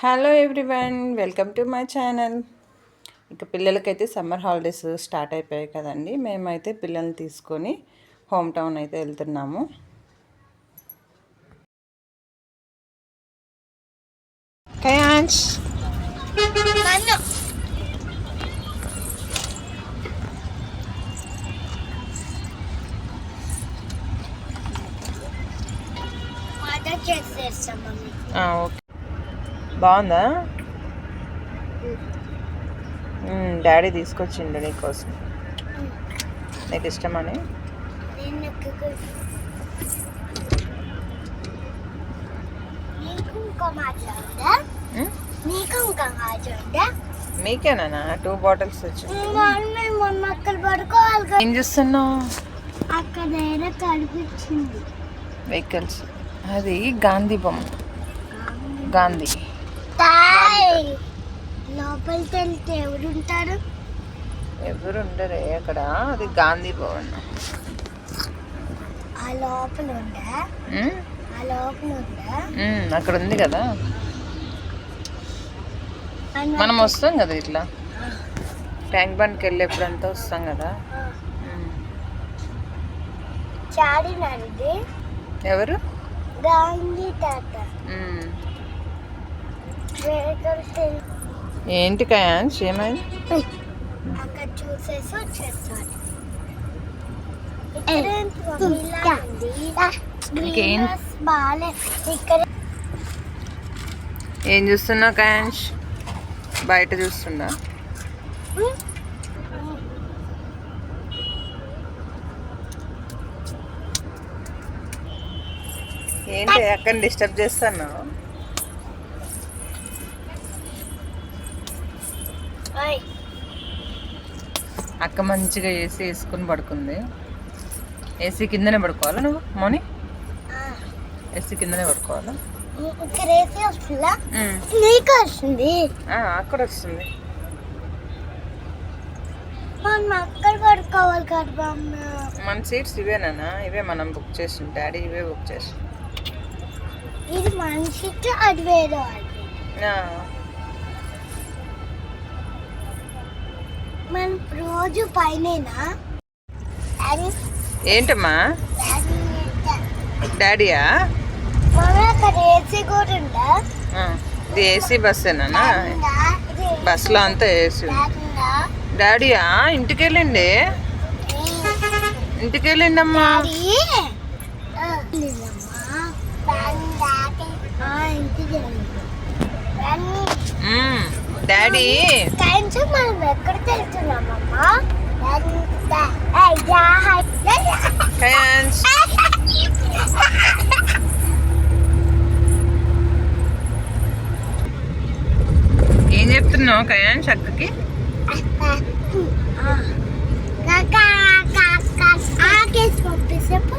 Hello everyone welcome to my channel ఇక పిల్లలకైతే summer holidays start అయిపోయాయి కదండి. మేమైతే పిల్లల్ని తీసుకొని హోమ్ టౌన్ అయితే వెళ్తున్నాము. ఓకే బాగుందా? డాడీ తీసుకొచ్చిండు నీకోసం. నీకు ఇష్టమని. మీకేనా టూ బాటిల్స్ వచ్చాయి మమ్మీ మొన్న అక్కడ పడుకోవాలి ఏం చూస్తున్నావు? అక్కడ కనిపించింది వెహికల్స్. అది గాంధీ బొమ్మ. గాంధీ. ఎవరుంటారు ఎవరు ఉండరే అక్కడ? అది గాంధీ భవన్. ఆ లోపల ఉందా? ఆ లోపల ఉందా? అక్కడ ఉంది కదా. మనం వస్తాం కదా ఇట్లా. ట్యాంక్ బండ్కి వెళ్ళేప్పుడంతా వస్తాం కదా. ఎవరు? గాంధీ తాత. ఏంటి కయాన్స్ ఏమైంది అక్కడ చూసేసి ఏం చూస్తున్నావు కయాన్స్ బయట చూస్తున్నా. ఏంటి అక్కడ డిస్టర్బ్ చేస్తున్నావు? అక్క మంచిగా ఏసీ వేసుకుని పడుకుంది. ఏసీ కిందనే పడుకోవాలా నువ్వు మోని? ఏసీ కిందనే పడుకోవాలా? ఇక్కడ ఏసీ వస్తుందా? మ్మ్. నీకు వస్తుంది? అక్కడ వస్తుంది. మనం మన సీట్స్ ఇవేనా ఇవే మనం బుక్ చేసిన డాడీ ఇవే బుక్ చేసిన ఇది మనిషికి అది వేరే మనం రోజు పైనేనా? ఏంటమ్మా? డాడీయా ఏసీ కూడా ఉందా? ఆ, ఇది ఏసీ బస్సేనా? బస్సులో అంతా ఏసీ? డాడీయా ఇంటికి వెళ్ళండి ఇంటికి వెళ్ళండమ్మా ఇంటికి. డాడీ. మనం ఎక్కడికి వెళ్తున్నామమ్మా ఏం చెప్తున్నావు కయాన్ చక్కకి? ఆకేసి పంపిస్తేపు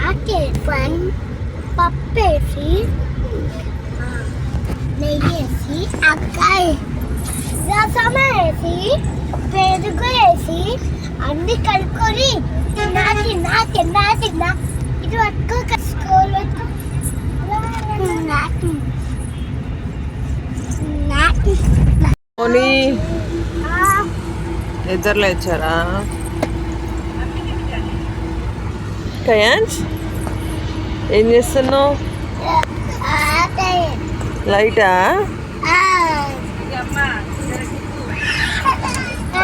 ఆకేసి పప్పేసి నెయ్యేసి అక్కాయి రసం వేసి పెరుగు వేసి అన్ని కలుపుకొని తిన్నా తిన్నా తిన్నా తిన్నా. ఇది పట్టుకో స్కూల్ నిద్రలో ఇచ్చారా కయాన్స్ ఏం చేస్తున్నావు? లైటా?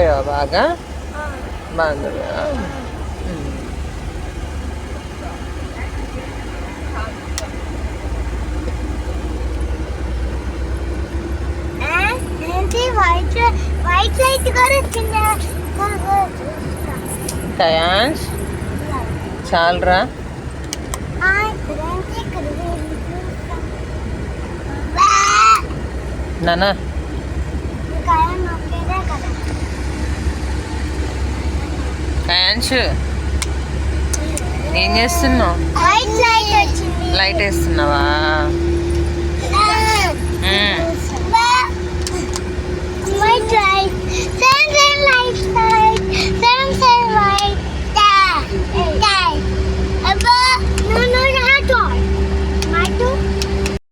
నిద్రపోయావా బాగా? బాగా కయాన్స్ చాలరా. నానా. ఫ్యాన్స్. ఏం చేస్తున్నావు? లైట్ వేస్తున్నావా?